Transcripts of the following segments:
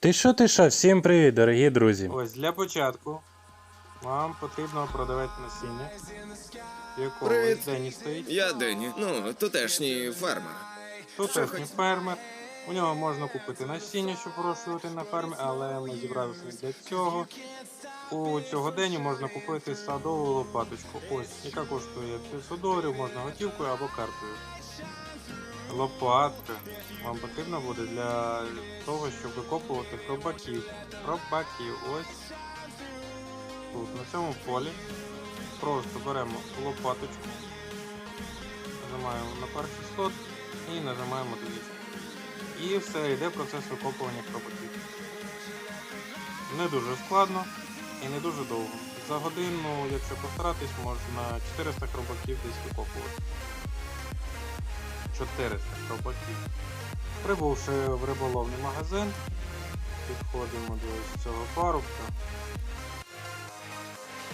Ти що, ти що? Всім привіт, дорогі друзі. Ось для початку вам потрібно продавати насіння, якого Привіт. Дені стоїть. Я Денні, ну, тутешній фермер. Тут Що теж фермер. У нього можна купити насіння, щоб вирощувати на фермі, але ми зібралися для цього. У цього Дені можна купити садову лопаточку. Ось, яка коштує 500 доларів, можна готівкою або картою. Лопатка вам потрібна буде для того, щоб викопувати хробаків. Хробаків, ось тут, на цьому полі. Просто беремо лопаточку, нажимаємо на перший слот і нажимаємо двічі. І все, йде процес викопування хробаків. Не дуже складно і не дуже довго. За годину, якщо постаратись, можна 400 хробаків десь викопувати. 400 хробаків. Прибувши в риболовний магазин, підходимо до цього парубка.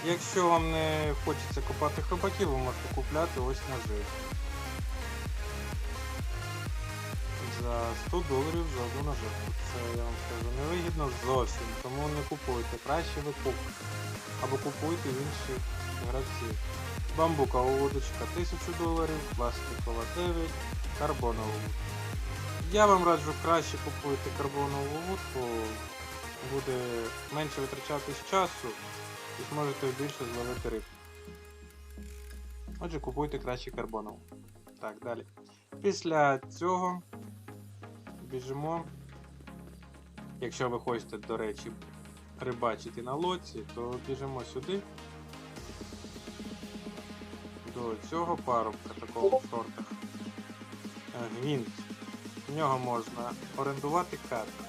Якщо вам не хочеться купати хробаків, ви можете купляти ось ножи. За 100 доларів за одну наживку. Це я вам скажу невигідно зовсім, тому не купуйте. Краще ви купите. Або купуйте в інших гравців. Бамбукова удочка 1000 доларів, пластикова 9, карбонова. Я вам раджу краще купуйте карбонову вудку, буде менше витрачатись часу і зможете більше зловити риб. Отже, купуйте краще карбонову. Так, далі. Після цього біжимо. Якщо ви хочете, до речі, рибачити на лодці, то біжимо сюди. До цього парубка, такого в шортах. Е, Гвинт. В нього можна орендувати карту.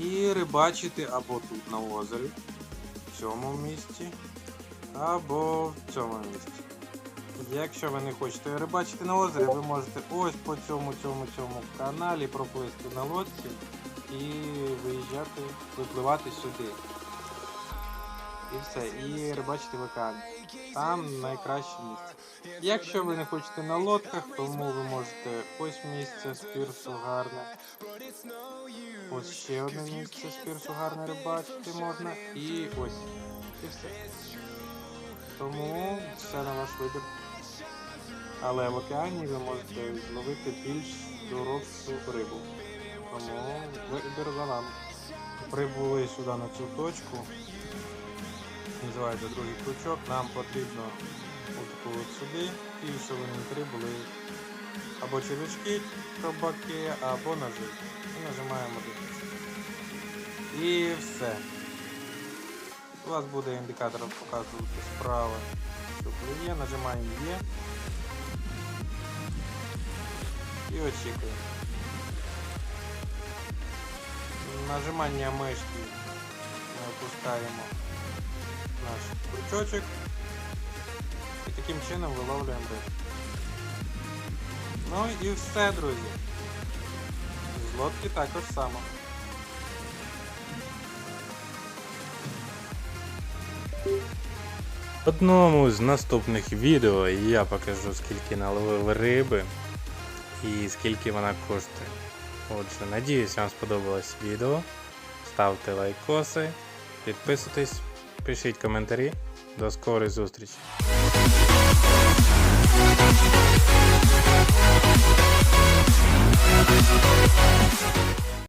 І рибачити або тут на озері, в цьому місці, або в цьому місці. Якщо ви не хочете рибачити на озері, ви можете ось по цьому цьому цьому каналі проплисти на лодці і виїжджати, випливати сюди. І все, і рибачити в океані. Там найкраще місце. Якщо ви не хочете на лодках, тому ви можете ось місце з пірсу гарне. Ось ще одне місце з пірсу гарне рибачити можна. І ось. І все. Тому все на ваш вибір. Але в океані ви можете зловити більш дорожчу рибу. Тому вибір за вами. Прибули сюди на цю точку. Називається другий крючок. Нам потрібно от сюди. І щоб внутрі були або червячки, хробаки, або ножи. І нажимаємо дивитися. І все. У вас буде індикатор показувати справа, що клює, нажимаємо Є. І очікуємо. Нажимання мишки ми опускаємо наш крючочок і таким чином виловлюємо рибу. Ну і все, друзі. З лодки також само. В одному з наступних відео я покажу, скільки наловив риби і скільки вона коштує. Отже, надіюсь, вам сподобалось відео. Ставте лайкоси, підписуйтесь, пишіть коментарі. До скорої зустрічі!